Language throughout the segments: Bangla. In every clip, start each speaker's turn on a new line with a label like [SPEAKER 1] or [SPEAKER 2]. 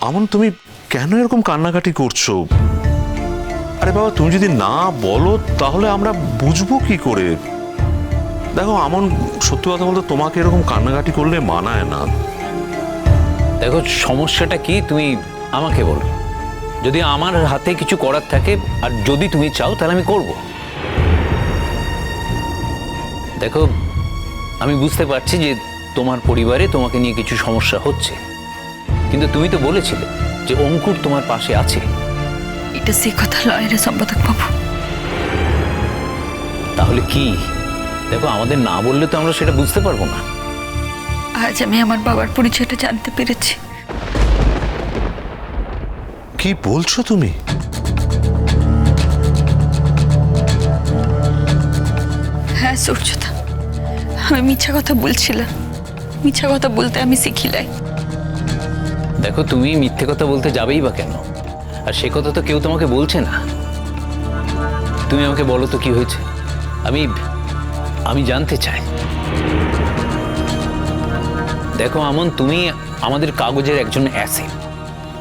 [SPEAKER 1] আমন, তুমি কেন এরকম কান্নাকাটি করছ? আরে বাবা, তুমি যদি না বলো, তাহলে আমরা বুঝব কি করে? দেখো, আমন, সত্যি কথা বলতে তোমাকে এরকম কান্নাকাটি করলে মানায় না।
[SPEAKER 2] দেখো, সমস্যাটা কি, তুমি আমাকে বলো। যদি আমার হাতে কিছু করার থাকে, আর যদি তুমি চাও, তাহলে আমি করব। দেখো, আমি বুঝতে পারছি যে তোমার পরিবারে তোমাকে নিয়ে কিছু সমস্যা হচ্ছে। কিন্তু তুমি তো বলেছিলে যে অঙ্কুর তোমার পাশে আছে।
[SPEAKER 3] এটা সে কথা লয় রে সম্পাদক বাবু।
[SPEAKER 2] তাহলে কি? দেখো আমাদের না বললে তো আমরা সেটা বুঝতে পারব না।
[SPEAKER 3] আজ আমি আমার বাবার পরিচয়টা জানতে পেরেছি।
[SPEAKER 1] কি বলছো তুমি?
[SPEAKER 3] হ্যাঁ সূর্যদা আমি মিথ্যা কথা বলছিলাম। মিথ্যা কথা বলতে আমি শিখিলাই।
[SPEAKER 2] দেখো, তুমি মিথ্যে কথা বলতে যাবেই বা কেন? আর সে কথা তো কেউ তোমাকে বলছে না। তুমি আমাকে বলো তো কি হয়েছে? আমি আমি জানতে চাই। দেখো, আমন, তুমি আমাদের কাগজের একজন অ্যাসেট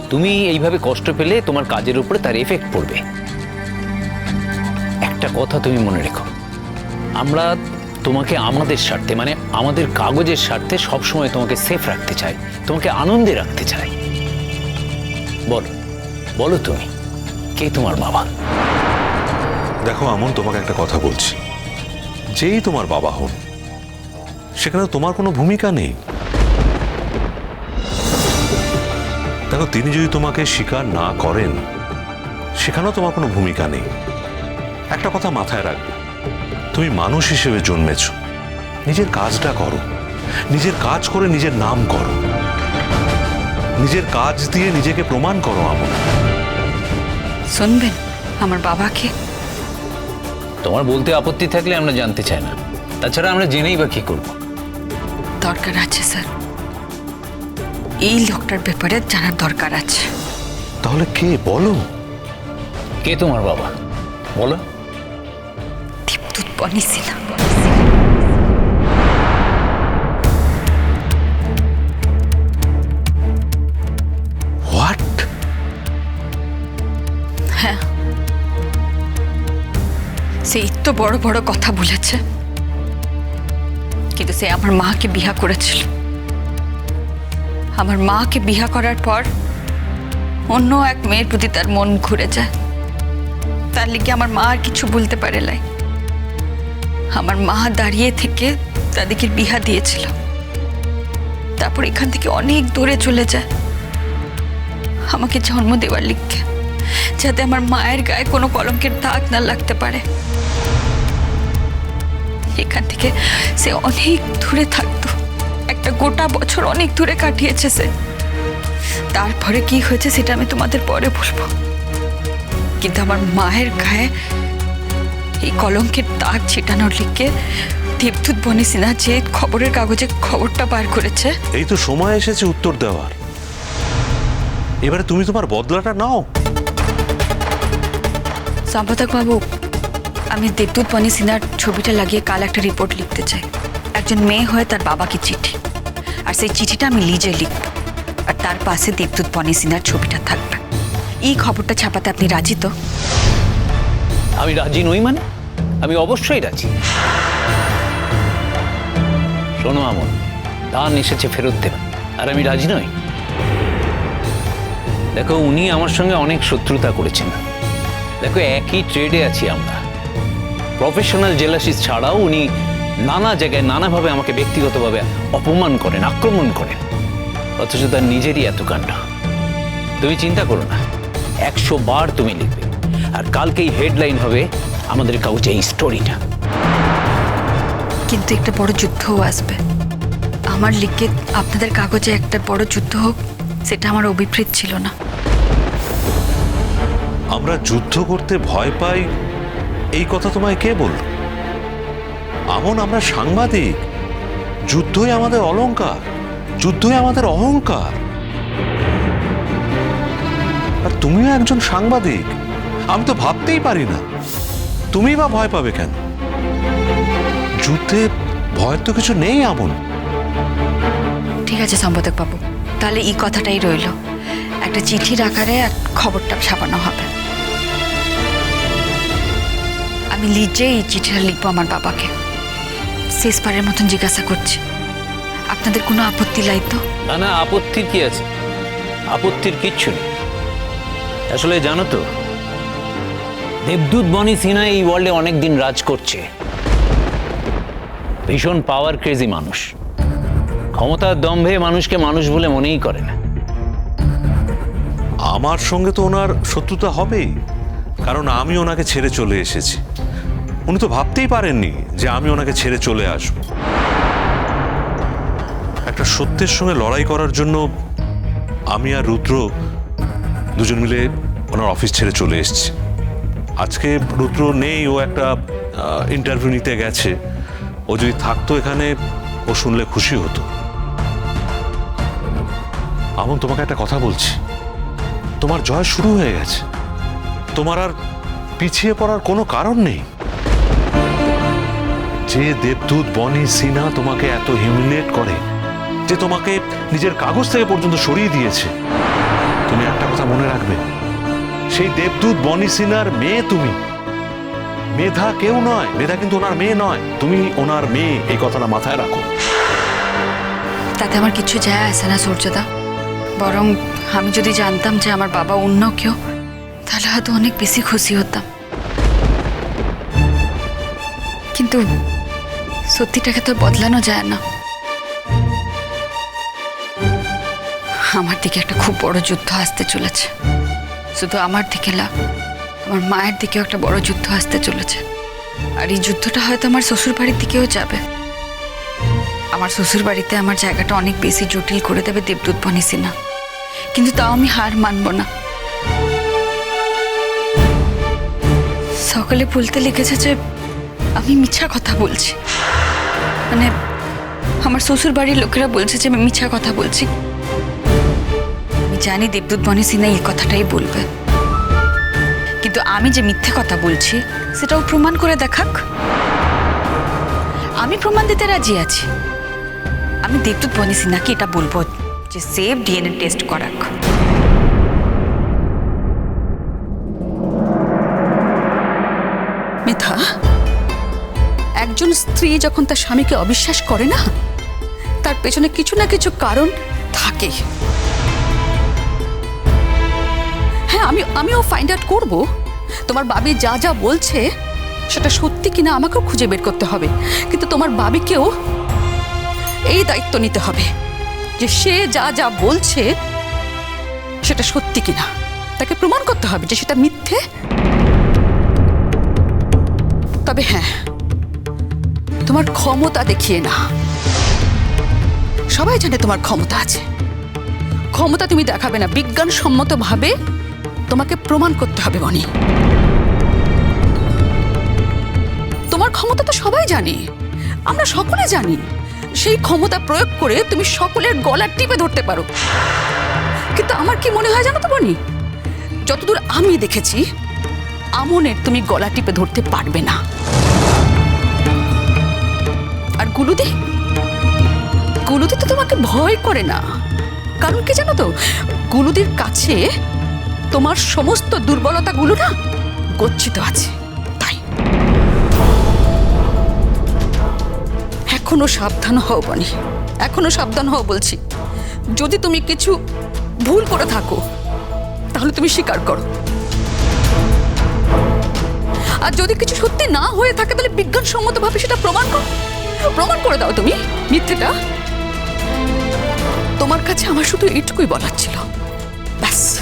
[SPEAKER 2] তুমি এইভাবে কষ্ট পেলে তোমার কাজের উপরে তার এফেক্ট পড়বে। একটা কথা তুমি মনে রেখো। আমরা তোমাকে আমাদের স্বার্থে মানে আমাদের কাগজের স্বার্থে সবসময় তোমাকে সেফ রাখতে চাই, তোমাকে আনন্দে রাখতে চাই। বলো বলো তুমি, কে তোমার বাবা?
[SPEAKER 1] দেখো, আমন তোমাকে একটা কথা বলছি। যেই তোমার বাবা হন সেখানে তোমার কোনো ভূমিকা নেই। দেখো, তিনি যদি তোমাকে স্বীকার না করেন, সেখানেও তোমার কোনো ভূমিকা নেই। একটা কথা মাথায় রাখবে তুমি মানুষ হিসেবে জন্মেছ। নিজের কাজটা করো। নিজের কাজ করে নিজের নাম করো। নিজের কাজ দিয়ে নিজেকে প্রমাণ করো আমন
[SPEAKER 3] শুনবেন আমার বাবাকে।
[SPEAKER 2] তোমার বলতে আপত্তি থাকলে আমরা জানতে চাই না। তাছাড়া আমরা জেনেই বা কি করব।
[SPEAKER 3] দরকার আছে স্যার। এই লোকটার ব্যাপারে জানার দরকার আছে।
[SPEAKER 1] তাহলে কে? বলো।
[SPEAKER 2] কে তোমার বাবা? বলো।
[SPEAKER 3] দীপদূত
[SPEAKER 1] হোয়াট
[SPEAKER 3] হ্যাঁ। সে তো বড় বড় কথা বলেছে। কিন্তু সে আমার মাকে বিয়া করেছিল। আমার মাকে বিয়া করার পর অন্য এক মেয়ের প্রতি তার মন ঘুরে যায়। তার লিগে আমার মা আর কিছু বলতে পারে নাই। আমার মা দাঁড়িয়ে থেকে তাদেরকে বিহা দিয়েছিল। তারপর এখান থেকে অনেক দূরে চলে যায়। আমাকে জন্ম দেওয়ার লিখে, যাতে আমার মায়ের গায়ে কোনো কলঙ্কের দাগ না লাগতে পারে। এখান থেকে সে অনেক দূরে থাকতো। একটা গোটা বছর অনেক দূরে কাটিয়েছে সে। তারপরে কি হয়েছে সেটা আমি তোমাদের পরে বলব। কিন্তু আমার মায়ের গায়ে এই কলঙ্কের দাগ ছিটানোর লিখে দেবদূত বনে সিনহা যে খবরের কাগজে খবরটা বার করেছে।
[SPEAKER 1] এই তো সময় এসেছে উত্তর দেওয়ার। এবারে তুমি তোমার বদলাটা নাও।
[SPEAKER 3] সম্পাদক বাবু আমি দেবদূত বনি সিনহার ছবিটা লাগিয়ে কাল একটা রিপোর্ট লিখতে চাই। একজন মেয়ে হয়ে তার বাবাকে চিঠি। আর সেই চিঠিটা আমি লিজে লিখব। আর তার পাশে দেবদূত বনি সিনহার ছবিটা থাকবে। এই খবরটা ছাপাতে আপনি রাজি তো?
[SPEAKER 2] আমি রাজি নই মানে? আমি অবশ্যই রাজি। শোনো আমন দান এসেছে ফেরত দেবে, আর আমি রাজি নই। দেখো, উনি আমার সঙ্গে অনেক শত্রুতা করেছেন। দেখো, একই ট্রেডে আছি আমরা। প্রফেশনাল জেলাসিস ছাড়াও উনি নানা জায়গায় নানাভাবে আমাকে ব্যক্তিগতভাবে অপমান করেন, আক্রমণ করেন। অথচ তার নিজেরই এত কাণ্ড। তুমি চিন্তা করো না, একশো বার তুমি লিখবে। আর কালকেই হেডলাইন হবে আমাদের কাগজে এই স্টোরিটা
[SPEAKER 3] কিন্তু একটা বড় যুদ্ধও আসবে। আমার লিখে আপনাদের কাগজে একটা বড় যুদ্ধ হোক সেটা আমার অভিপ্রেত ছিল না।
[SPEAKER 1] আমরা যুদ্ধ করতে ভয় পাই এই কথা তোমায় কে বলল? আমন আমরা সাংবাদিক যুদ্ধই আমাদের অলংকার যুদ্ধই আমাদের অহংকার। আর তুমিও একজন সাংবাদিক আমি তো ভাবতেই পারি না। তুমি বা ভয় পাবে কেন? যুদ্ধে ভয় তো কিছু নেই আমন।
[SPEAKER 3] ঠিক আছে সম্পাদক বাবু। তাহলে এই কথাটাই রইল। একটা চিঠির আকারে এক খবরটা ছাপানো হবে। আমি নিজেই এই চিঠিটা লিখব আমার বাবাকে। শেষবারের মতন জিজ্ঞাসা করছি। আপনাদের কোনো আপত্তি লাই তো?
[SPEAKER 2] না না আপত্তির কি আছে? আপত্তির কিচ্ছু নেই। আসলে জানো তো দেবদূত বনি সিনহা এই ওয়ার্ল্ডে অনেক দিন রাজ করছে। ভীষণ পাওয়ার ক্রেজি মানুষ। ক্ষমতার দম্ভে মানুষকে মানুষ বলে মনেই করে না।
[SPEAKER 1] আমার সঙ্গে তো ওনার শত্রুতা হবেই, কারণ আমি ওনাকে ছেড়ে চলে এসেছি। উনি তো ভাবতেই পারেননি যে আমি ওনাকে ছেড়ে চলে আসব। একটা সত্যের সঙ্গে লড়াই করার জন্য আমি আর রুদ্র দুজন মিলে ওনার অফিস ছেড়ে চলে এসেছি। আজকে রুদ্র নেই, ও একটা ইন্টারভিউ নিতে গেছে। ও যদি থাকতো এখানে, ও শুনলে খুশি হতো। আমন, তোমাকে একটা কথা বলছি। তোমার জয় শুরু হয়ে গেছে। তোমার আর পিছিয়ে পড়ার কোনো কারণ নেই। যে দেবদূত, বনি সিনহা তোমাকে এত হিউমিলেট করে, যে তোমাকে নিজের কাগজ থেকে পর্যন্ত সরিয়ে দিয়েছে। তুমি একটা কথা মনে রাখবে? সেই দেবদূত বনি সিনহার মেয়ে তুমি। মেধা কেউ নয়, মেধা কিন্তু ওনার মেয়ে নয়। তুমি ওনার মেয়ে, এই কথাটা মাথায় রাখো।
[SPEAKER 3] তাতে আমার কিছু যায় আসে না, সূর্যদা। বরং আমি যদি জানতাম যে আমার বাবা অন্য কেউ, তাহলে হয়তো অনেক বেশি খুশি হতাম। কিন্তু সত্যিটাকে তো বদলানো যায় না। আমার দিকে একটা খুব বড় যুদ্ধ আসতে চলেছে। শুধু আমার দিকে না, আমার মায়ের দিকেও একটা বড় যুদ্ধ আসতে চলেছে। আর এই যুদ্ধটা হয়তো আমার শ্বশুর বাড়ির দিকেও যাবে। আমার শ্বশুর বাড়িতে আমার জায়গাটা অনেক বেশি জটিল করে দেবে দেবদূত বনি সিনহা কিন্তু তাও আমি হার মানব না। সকালে বলতে লিখেছে যে আমি মিছা কথা বলছি। মানে আমার শ্বশুর বাড়ির লোকেরা বলছে যে আমি মিছা কথা বলছি। জানি দেবদূত বনি সিনহা এই কথাটাই বলবে। কিন্তু আমি যে মিথ্যে কথা বলছি, সেটাও প্রমাণ করে দেখাক। আমি প্রমাণ দিতে রাজি আছি। আমি দেবদূত বনি সিনহাকে এটা বলব যে সেভ ডিএনএ টেস্ট করাক।
[SPEAKER 4] মিথা একজন স্ত্রী যখন তার স্বামীকে অবিশ্বাস করে না, তার পেছনে কিছু না কিছু কারণ থাকে। আমি, আমিও ফাইন্ড আউট করব। তোমার বাবি যা যা বলছে, সেটা সত্যি কিনা আমাকেও খুঁজে বের করতে হবে। কিন্তু তোমার বাবিকেও এই দায়িত্ব নিতে হবে যে সে যা যা বলছে, সেটা সত্যি কিনা। তাকে প্রমাণ করতে হবে যে সেটা মিথ্যে। তবে হ্যাঁ তোমার ক্ষমতা দেখিয়ে না। সবাই জানে তোমার ক্ষমতা আছে। ক্ষমতা তুমি দেখাবে না। বিজ্ঞানসম্মতভাবে তোমাকে প্রমাণ করতে হবে মনি তোমার ক্ষমতা তো সবাই জানে। আমরা সকলে জানি। সেই ক্ষমতা প্রয়োগ করে তুমি সকলের গলা টিপে ধরতে পারো। কিন্তু আমার কি মনে হয় জানো তো বনি যতদূর আমি দেখেছি, আমনের তুমি গলা টিপে ধরতে পারবে না। আর গুলুদি? গুলুদি তো তোমাকে ভয় করে না। কারণ কি জানো তো, গুলুদির কাছে তোমার সমস্ত দুর্বলতাগুলো না গচ্ছিত আছে, তাই। এখনও সাবধান হও, বনি। এখনও সাবধান হও বলছি। যদি তুমি কিছু ভুল করে থাকো, তাহলে তুমি স্বীকার করো। আর যদি কিছু সত্যি না হয়ে থাকে, তাহলে বিজ্ঞানসম্মতভাবে সেটা প্রমাণ করো। প্রমাণ করে দাও তুমি, মিথ্যেটা। তোমার কাছে আমার শুধু এইটুকুই বলার ছিল। ব্যাস।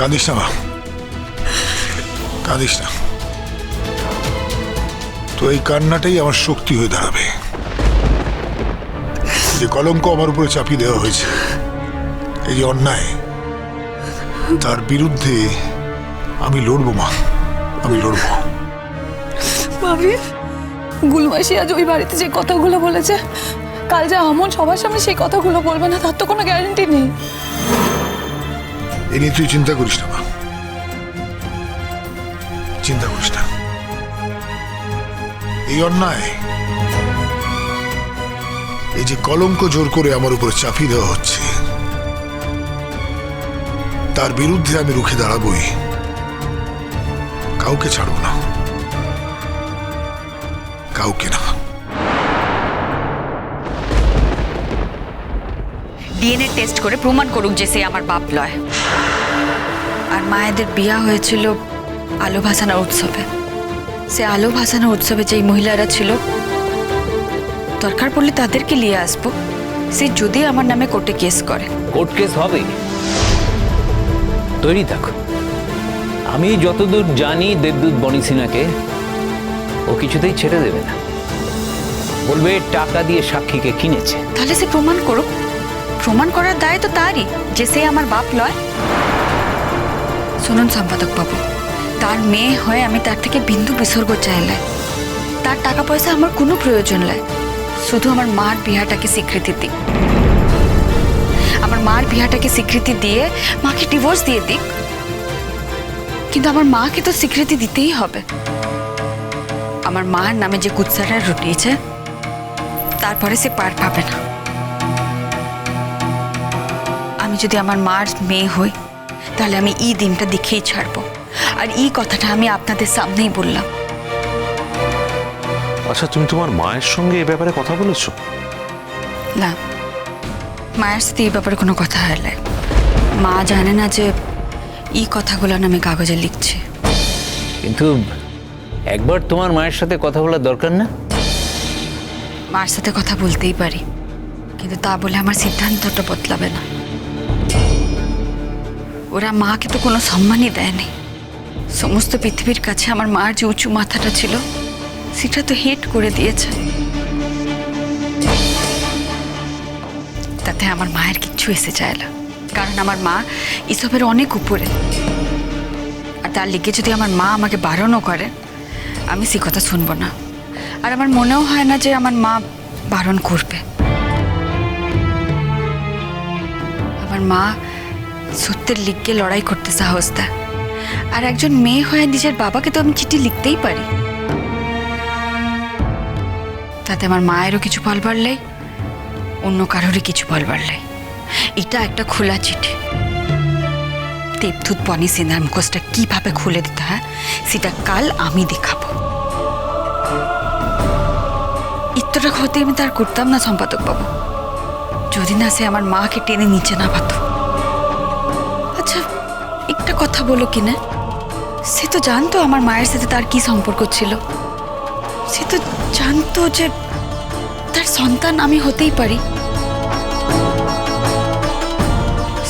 [SPEAKER 5] কাঁদিস না মা কাঁদিস না তো এই কান্নাটাই আমার শক্তি হয়ে দাঁড়াবে। যে কলঙ্ক আমার উপরে চাপিয়ে দেওয়া হয়েছে, এই যে অন্যায়, তার বিরুদ্ধে আমি লড়বো মা, আমি লড়বো।
[SPEAKER 6] ভাবি গুলমাসি আজ ওই বাড়িতে যে কথাগুলো বলেছে, কাল যে আমন সবার সামনে সেই কথাগুলো বলবে না, তার তো কোনো গ্যারান্টি নেই।
[SPEAKER 5] এ নিয়ে তুই চিন্তা করিস না, মা। চিন্তা করিস না। এই অন্যায়, এই যে কলঙ্ক জোর করে আমার উপরে চাপিয়ে দেওয়া হচ্ছে, তার বিরুদ্ধে আমি রুখে দাঁড়াবই। কাউকে ছাড়ব না। কাউকে না।
[SPEAKER 3] ডিএনএ টেস্ট করে প্রমাণ করুক যে সে আমার বাপ লয়। আর মায়েদের বিয়া হয়েছিল আলো ভাসানা উৎসবে। সে আলো ভাসানা উৎসবে যেই মহিলারা ছিল দরকার পড়লে তাদেরকে নিয়ে আসব। সে যদি আমার নামে কোর্টে কেস করে।
[SPEAKER 2] কোর্ট কেস হবে তৈরি থাকো। আমি যতদূর জানি দেবদূত বনি সিনহাকে ও কিছুতেই ছেড়ে দেবে না। বলবে টাকা দিয়ে সাক্ষীকে কিনেছে।
[SPEAKER 3] তাহলে সে প্রমাণ করুক। প্রমাণ করার দায় তো তারই যে সে আমার বাপ লয়। শুনুন সম্পাদক বাবু, তার মেয়ে হয়ে আমি তার থেকে বিন্দু বিসর্গ চাইলে তার টাকা পয়সা আমার কোনো প্রয়োজন নাই। শুধু আমার মার বিহাটাকে স্বীকৃতি দিক। আমার মার বিহাটাকে স্বীকৃতি দিয়ে মাকে ডিভোর্স দিয়ে দিক। কিন্তু আমার মাকে তো স্বীকৃতি দিতেই হবে। আমার মার নামে যে কুৎসাটা রুটিয়েছে, তারপরে সে পার পাবে না। আমি যদি আমার মার মেয়ে হই তাহলে আমি এই দিনটা দেখেই ছাড়বো। আর এই কথাটা আমি আপনাদের সামনেই বললাম।
[SPEAKER 1] আচ্ছা তুমি তোমার মায়ের সঙ্গে এ ব্যাপারে কথা বলেছ?
[SPEAKER 3] না। মায়ের সাথে এই ব্যাপারে কোনো কথা হলে মা জানে না যে এই কথাগুলো না আমি কাগজে লিখছি।
[SPEAKER 2] কিন্তু একবার তোমার মায়ের সাথে কথা বলার দরকার না?
[SPEAKER 3] মার সাথে কথা বলতেই পারি। কিন্তু তা বলে আমার সিদ্ধান্তটা বদলাবে না। ওরা মাকে তো কোনো সম্মানই দেয়নি। সমস্ত পৃথিবীর কাছে আমার মার যে উঁচু মাথাটা ছিল, সেটা তো হেট করে দিয়েছে। তাতে আমার মায়ের কিচ্ছু এসে যায় না, কারণ আমার মা এসবের অনেক উপরে। আর তার লিগে যদি আমার মা আমাকে বারণও করে, আমি সে কথা শুনব না। আর আমার মনেও হয় না যে আমার মা বারণ করবে। আমার মা সত্যের লিখকে লড়াই করতে সাহস দেয়। আর একজন মেয়ে হয়ে নিজের বাবাকে তো আমি চিঠি লিখতেই পারি। তাতে আমার মায়েরও কিছু বল বাড়লেই অন্য কারোরই কিছু বল বাড়লেই এটা একটা খোলা চিঠি। দেবদূত বনি সিনহার মুখোশটা কীভাবে খুলে দিতে হয়, সেটা কাল আমি দেখাবো। ইত্যটা ক্ষতি আমি তার করতাম না সম্পাদক বাবু যদি না সে আমার মাকে টেনে নিচে না পাতো একটা কথা বলো কিনা? সে তো জানতো আমার মায়ের সাথে তার কি সম্পর্ক ছিল। সে তো জানতো যে তার সন্তান আমি হতেই পারি।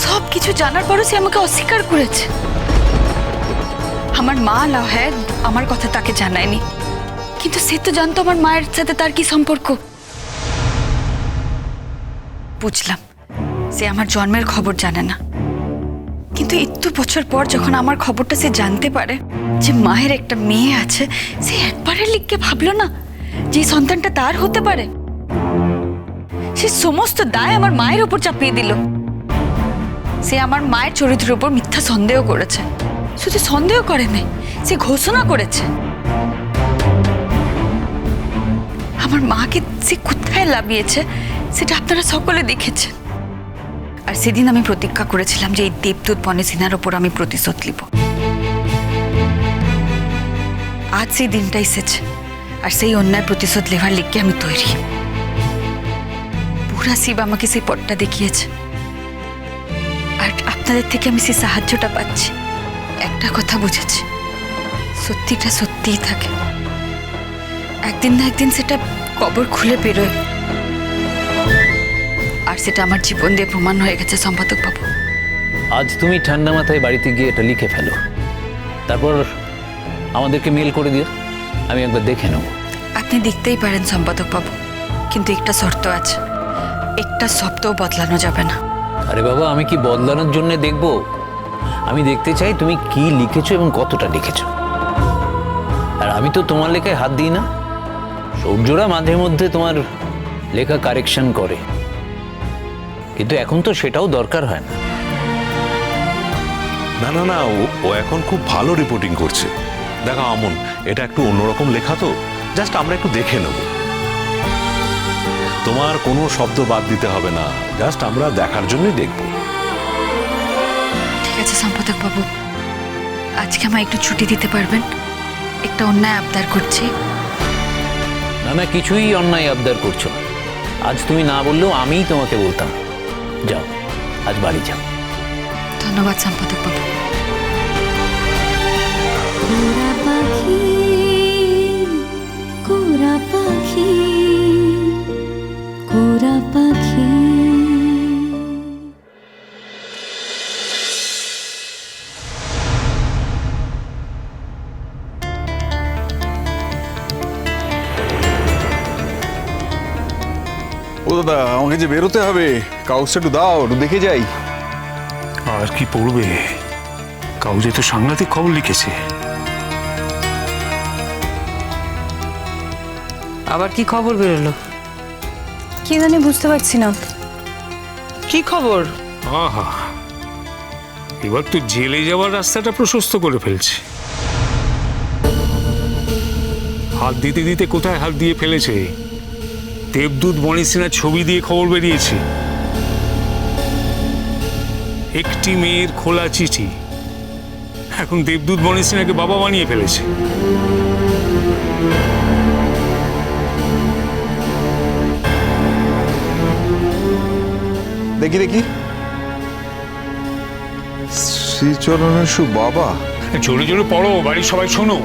[SPEAKER 3] সব কিছু জানার পরও সে আমাকে অস্বীকার করেছে। আমার মা লাভ হ্যাঁ আমার কথা তাকে জানায়নি। কিন্তু সে তো জানতো আমার মায়ের সাথে তার কি সম্পর্ক। বুঝলাম, সে আমার জন্মের খবর জানে না। কিন্তু এত বছর পর যখন আমার খবরটা সে জানতে পারে যে মায়ের একটা মেয়ে আছে, সে একবারের লিখকে ভাবলো না যে সন্তানটা তার হতে পারে। সে সমস্ত দায় আমার মায়ের উপর চাপিয়ে দিল। সে আমার মায়ের চরিত্রের উপর মিথ্যা সন্দেহ করেছে। শুধু সন্দেহ করে সে ঘোষণা করেছে। আমার মাকে সে কোথায় লাভিয়েছে, সেটা আপনারা সকলে দেখেছেন। আর সেদিন আমি প্রতিজ্ঞা করেছিলাম যে এই দেবদূত বনে সিনার ওপর আমি প্রতিশোধ নিব। আজ সেই দিনটা এসেছে আর সেই অন্যায় প্রতিশোধ লেবার লিখে আমি তৈরি। পুরা শিব আমাকে সেই পথটা দেখিয়েছে। আর আপনাদের থেকে আমি সেই সাহায্যটা পাচ্ছি। একটা কথা বুঝেছি, সত্যিটা সত্যিই থাকে। একদিন না একদিন সেটা কবর খুলে বেরোয়। আর সেটা আমার জীবন দিয়ে প্রমাণ হয়ে গেছে সম্পাদক বাবু।
[SPEAKER 2] আজ তুমি ঠান্ডা মাথায় বাড়িতে গিয়ে এটা লিখে ফেলো। তারপর আমাদেরকে মেল করে দিও আমি একবার দেখে নেব।
[SPEAKER 3] আপনি দেখতেই পারেন সম্পাদক বাবু কিন্তু একটা শর্ত আছে। একটা শব্দও বদলানো যাবে না।
[SPEAKER 2] আরে বাবা আমি কি বদলানোর জন্য দেখব? আমি দেখতে চাই তুমি কি লিখেছো এবং কতটা লিখেছো। আর আমি তো তোমার লেখায় হাত দিই না। সৌর্যরা মাঝে মধ্যে তোমার লেখা কারেকশন করে। কিন্তু এখন তো সেটাও দরকার হয় না।
[SPEAKER 1] না না না ও ও এখন খুব ভালো রিপোর্টিং করছে। দেখো আমন এটা একটু অন্যরকম লেখা তো। জাস্ট আমরা একটু দেখে নেব। তোমার কোনো শব্দ বাদ দিতে হবে না। জাস্ট আমরা দেখার জন্যই দেখব।
[SPEAKER 3] ঠিক আছে সম্পাদক বাবু। আজকে আমায় একটু ছুটি দিতে পারবেন? একটা অন্যায় আবদার করছি।
[SPEAKER 2] না না কিছুই অন্যায় আবদার করছ আজ তুমি না বললেও আমিই তোমাকে বলতাম। যাও আজ বাড়ি যাও।
[SPEAKER 3] ধন্যবাদ সম্পাদক বাবু।
[SPEAKER 7] কোরা পাখি কোরা পাখি কোরা পাখি।
[SPEAKER 8] ও দাদা আমাকে যে বেরোতে হবে। কাগজটা একটু দাও একটু দেখে যাই।
[SPEAKER 9] আর কি পড়বে? কাউজে তো সাংঘাতিক খবর লিখেছে।
[SPEAKER 10] আবার কি খবর বেরোলো?
[SPEAKER 6] কি জানি বুঝতে পারছি না।
[SPEAKER 10] কি খবর?
[SPEAKER 9] আহা এবার তো জেলে যাওয়ার রাস্তাটা প্রশস্ত করে ফেলছে। হাত দিতে দিতে কোথায় হাত দিয়ে ফেলেছে? দেবদূত মণি সিনহার ছবি দিয়ে খবর বেরিয়েছে। একটি মেয়ের খোলা চিঠি। এখন দেবদূত মণি সিনহাকে বাবা বানিয়ে ফেলেছে।
[SPEAKER 8] দেখি দেখি। শ্রীচরণের সু বাবা
[SPEAKER 9] জোরে জোরে পড়ো বাড়ির সবাই শোনো।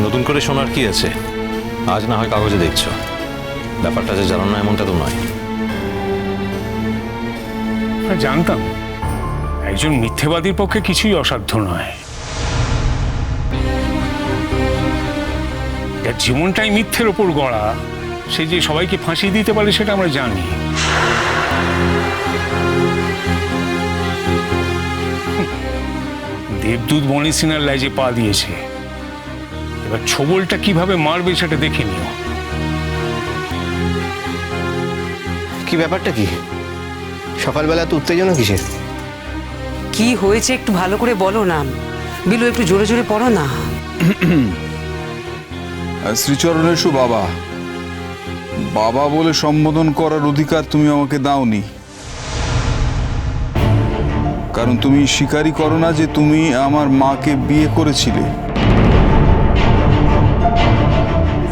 [SPEAKER 1] নতুন করে শোনার কি আছে? আজ না হয় কাগজে দেখছ। ব্যাপারটা যে জানো না এমনটা তো নয়।
[SPEAKER 9] হ্যাঁ, জানতাম। একজন মিথ্যেবাদীর পক্ষে কিছুই অসাধ্য নয়। যার জীবনটাই মিথ্যের ওপর গড়া, সে যে সবাইকে ফাঁসি দিতে পারে সেটা আমরা জানি। দেবদূত মণি সিনহার লাইজে পা দিয়েছে, এবার ছবলটা কীভাবে মারবে সেটা দেখে নিও।
[SPEAKER 11] কি ব্যাপারটা কি? সকালবেলা তো উত্তেজনা কিসের?
[SPEAKER 10] কি হয়েছে একটু ভালো করে বলো না। বিলু, একটু জোরে জোরে পড়ো না।
[SPEAKER 8] শ্রীচরণের সু বাবা। বাবা বলে সম্বোধন করার অধিকার তুমি আমাকে দাওনি। কারণ তুমি স্বীকারই করো না যে তুমি আমার মাকে বিয়ে করেছিলে।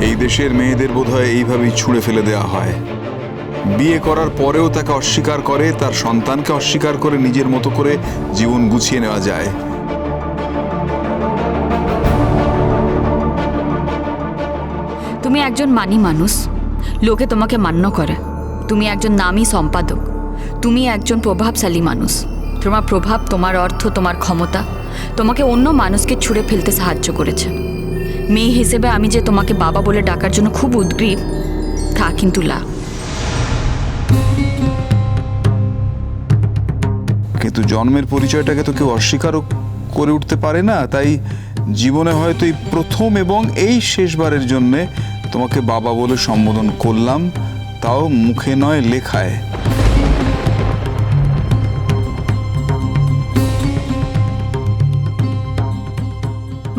[SPEAKER 8] এই দেশের মেয়েদের বোধহয় এইভাবেই ছুঁড়ে ফেলে দেওয়া হয়। বিয়ে করার পরেও তাকে অস্বীকার করে, তার সন্তানকে অস্বীকার করে নিজের মতো করে জীবন গুছিয়ে নেওয়া যায়।
[SPEAKER 3] তুমি একজন মানি মানুষ। লোকে তোমাকে মান্য করে। তুমি একজন নামী সম্পাদক। তুমি একজন প্রভাবশালী মানুষ। তোমার প্রভাব, তোমার অর্থ, তোমার ক্ষমতা তোমাকে অন্য মানুষকে ছুঁড়ে ফেলতে সাহায্য করেছে। মেয়ে হিসেবে আমি যে তোমাকে বাবা বলে ডাকার জন্য খুব উদ্গ্রীব, তা কিন্তু লা
[SPEAKER 8] কিন্তু জন্মের পরিচয়টাকে তো কেউ অস্বীকারও করে উঠতে পারে না, তাই জীবনে হয়তো এই প্রথম এবং এই শেষবারের জন্যে তোমাকে বাবা বলে সম্বোধন করলাম, তাও মুখে নয় লেখায়।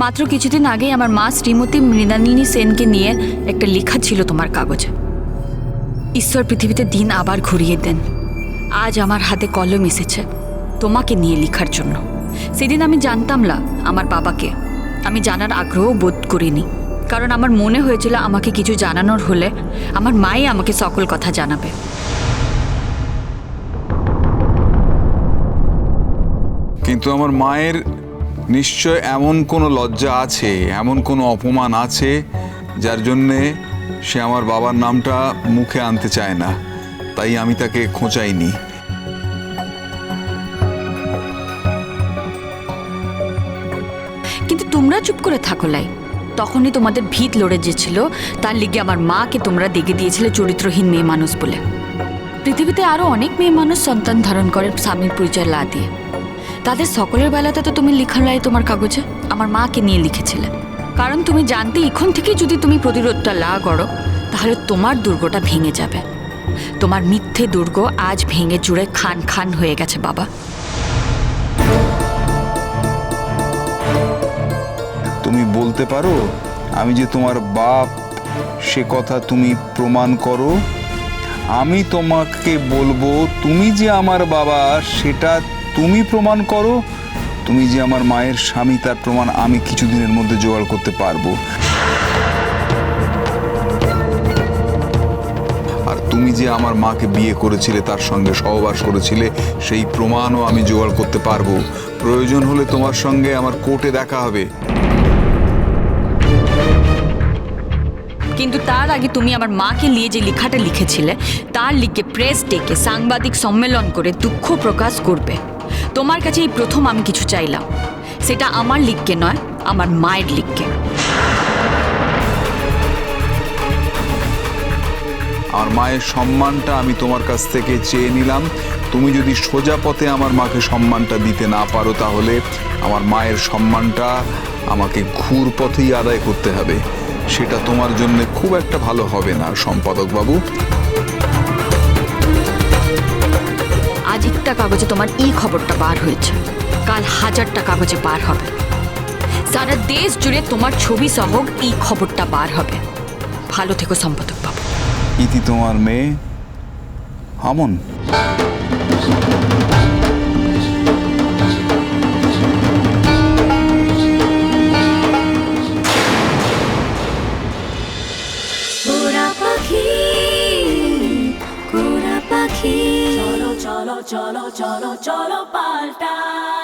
[SPEAKER 3] মাত্র কিছুদিন আগেই আমার মা শ্রীমতী মৃণালিনী সেনকে নিয়ে একটা লেখা ছিল তোমার কাগজে। ঈশ্বর পৃথিবীতে দিন আবার ঘুরিয়ে দেন। আজ আমার হাতে কলম এসেছে, তোমাকে নিয়ে লেখার জন্য। সেদিন আমি জানতাম না আমার বাবাকে। আমি জানার আগ্রহ বোধ করিনি, কারণ আমার মনে হয়েছিল আমাকে কিছু জানানোর হলে আমার মাই আমাকে সকল কথা জানাবে।
[SPEAKER 8] কিন্তু আমার মায়ের নিশ্চয় এমন কোনো লজ্জা আছে, এমন কোনো অপমান আছে, যার জন্যে সে আমার বাবার নামটা মুখে আনতে চায় না, তাই আমি তাকে খোঁচাইনি।
[SPEAKER 3] কিন্তু তোমরা চুপ করে থাকো, লাই। তখনই তোমাদের ভিত লড়ে যেছিল তার লিগে আমার মাকে তোমরা দেখে দিয়েছিলে চরিত্রহীন মেয়ে মানুষ বলে। পৃথিবীতে আরও অনেক মেয়ে মানুষ সন্তান ধারণ করে স্বামীর পরিচয় লা দিয়ে। তাদের সকলের বেলাতে তো তুমি লিখার লাই তোমার কাগজে, আমার মাকে নিয়ে লিখেছিলে। কারণ তুমি জানতে এখন থেকেই যদি তুমি প্রতিরোধটা লা করো, তাহলে তোমার দুর্গটা ভেঙে যাবে। তোমার মিথ্যে দুর্গ আজ ভেঙে জুড়ে খান খান হয়ে গেছে, বাবা।
[SPEAKER 8] তুমি বলতে পারো, আমি যে তোমার বাপ, সে কথা তুমি প্রমাণ করো? আমি তোমাকে বলব, তুমি যে আমার বাবা, সেটা তুমি প্রমাণ করো? তুমি যে আমার মায়ের স্বামী, তার প্রমাণ আমি কিছুদিনের মধ্যে জোগাড় করতে পারব। আর তুমি যে আমার মাকে বিয়ে করেছিলে, তার সঙ্গে সহবাস করেছিলে, সেই প্রমাণও আমি জোগাড় করতে পারব। প্রয়োজন হলে তোমার সঙ্গে আমার কোর্টে দেখা হবে।
[SPEAKER 3] কিন্তু তার আগে তুমি আমার মাকে নিয়ে যে লেখাটা লিখেছিলে, তার লিখে প্রেস ডেকে সাংবাদিক সম্মেলন করে দুঃখ প্রকাশ করবে। তোমার কাছে এই প্রথম আমি কিছু চাইলাম। সেটা আমার লিখকে নয়, আমার মায়ের লিখকে
[SPEAKER 8] আমার মায়ের সম্মানটা আমি তোমার কাছ থেকে চেয়ে নিলাম। তুমি যদি সোজা পথে আমার মাকে সম্মানটা দিতে না পারো, তাহলে আমার মায়ের সম্মানটা আমাকে ঘুর পথেই আদায় করতে হবে। সেটা তোমার জন্য খুব একটা ভালো হবে না, সম্পাদক বাবু।
[SPEAKER 3] একটা কাগজে তোমার এই খবরটা বার হয়েছে। কাল হাজারটা কাগজে বার হবে। সারা দেশ জুড়ে তোমার ছবি সহ এই খবরটা বার হবে। ভালো থেকো সম্পাদক বাবু।
[SPEAKER 8] ইতি তোমার মেয়ে, আমন।
[SPEAKER 12] চলো চলো চলো পাল্টাই